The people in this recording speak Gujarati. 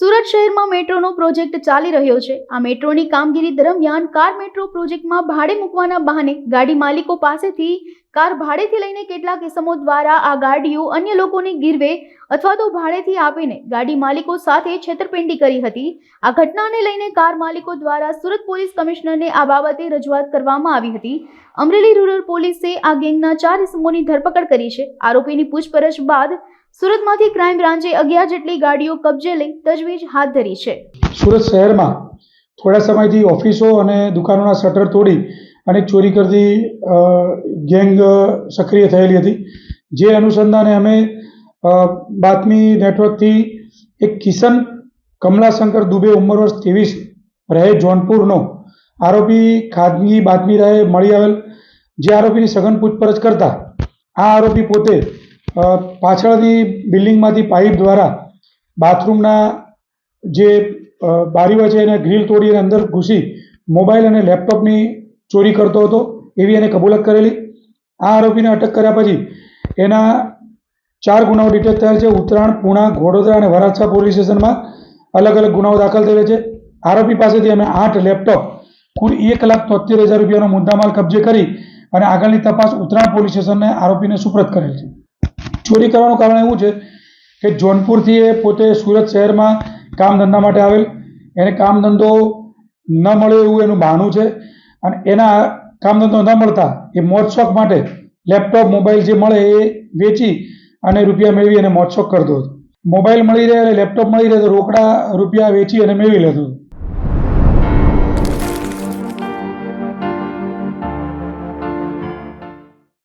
સુરત શહેરમાં મેટ્રોનો પ્રોજેક્ટ ચાલી રહ્યો છે. આ મેટ્રોની કામગીરી દરમિયાન કાર મેટ્રો પ્રોજેક્ટમાં ભાડે મૂકવાના બહાને ગાડી માલિકો પાસેથી કાર ભાડેથી લઈને કેટલાક કિસમો દ્વારા આ ગાડીઓ અન્ય લોકોને ગીરવે અથવા તો ભાડેથી આપીને ગાડી માલિકો સાથે છેતરપિંડી કરી હતી. આ ઘટનાને લઈને કાર માલિકો દ્વારા સુરત પોલીસ કમિશનરને આ બાબતે રજૂઆત કરવામાં આવી હતી. અમરેલી રૂરલ પોલીસે આ ગેંગના ચાર ઇસમોની ધરપકડ કરી છે. આરોપીની પૂછપરછ બાદ સુરતમાંથી ક્રાઇમ બ્રાન્ચે અગિયાર જેટલી ગાડીઓ કબજે લઈ તજવીજ હાથ ધરી છે. સુરત શહેરમાં થોડા સમયથી ઓફિસો અને દુકાનોના શટર તોડી અને ચોરી કરતી ગેંગ સક્રિય થયેલી હતી. જે અનુસંધાને અમે બાતમી નેટવર્કથી એક કિશન કમલાશંકર દુબે ઉંમર વર્ષ ત્રેવીસ રહે જોનપુરનો આરોપી ખાનગી બાતમી રહે મળી આવેલ. જે આરોપીની સઘન પૂછપરછ કરતા આ આરોપી પોતે અ, પાછળની બિલ્ડિંગમાંથી પાઇપ દ્વારા બાથરૂમના જે બારીઓ છે એને ગ્રીલ તોડી અને અંદર ઘૂસી મોબાઈલ અને લેપટોપની ચોરી કરતો હતો એવી એને કબૂલત કરેલી. આ આરોપીને અટક કર્યા પછી એના ચાર ગુનાઓ ડિટેક્ટ થયેલ છે. ઉત્તરાયણ પૂણા ઘોડોદરા અને વરાછા પોલીસ સ્ટેશનમાં અલગ અલગ ગુનાઓ દાખલ થયેલા છે. આરોપી પાસેથી અમે આઠ લેપટોપ કુલ એક લાખ તોતેર હજાર રૂપિયાનો મુદ્દામાલ કબજે કરી અને આગળની તપાસ ઉત્તરાયણ પોલીસ સ્ટેશનને આરોપીને સુપ્રત કરેલ છે. ચોરી કરવાનું કારણ એવું છે કે જોનપુરથી એ પોતે સુરત શહેરમાં કામ ધંધા માટે આવેલ. એને કામ ધંધો ન મળે એવું એનું બહાનું છે. અને એના કામ ધંધો ન મળતા એ મોજશોખ માટે લેપટોપ, મોબાઈલ જે મળે એ વેચી અને રૂપિયા મેળવી અને મોજશોખ કરતો હતો. મોબાઈલ મળી રહે અને લેપટોપ મળી રહે તો રોકડા, રૂપિયા વેચી અને મેળવી લેતો હતો.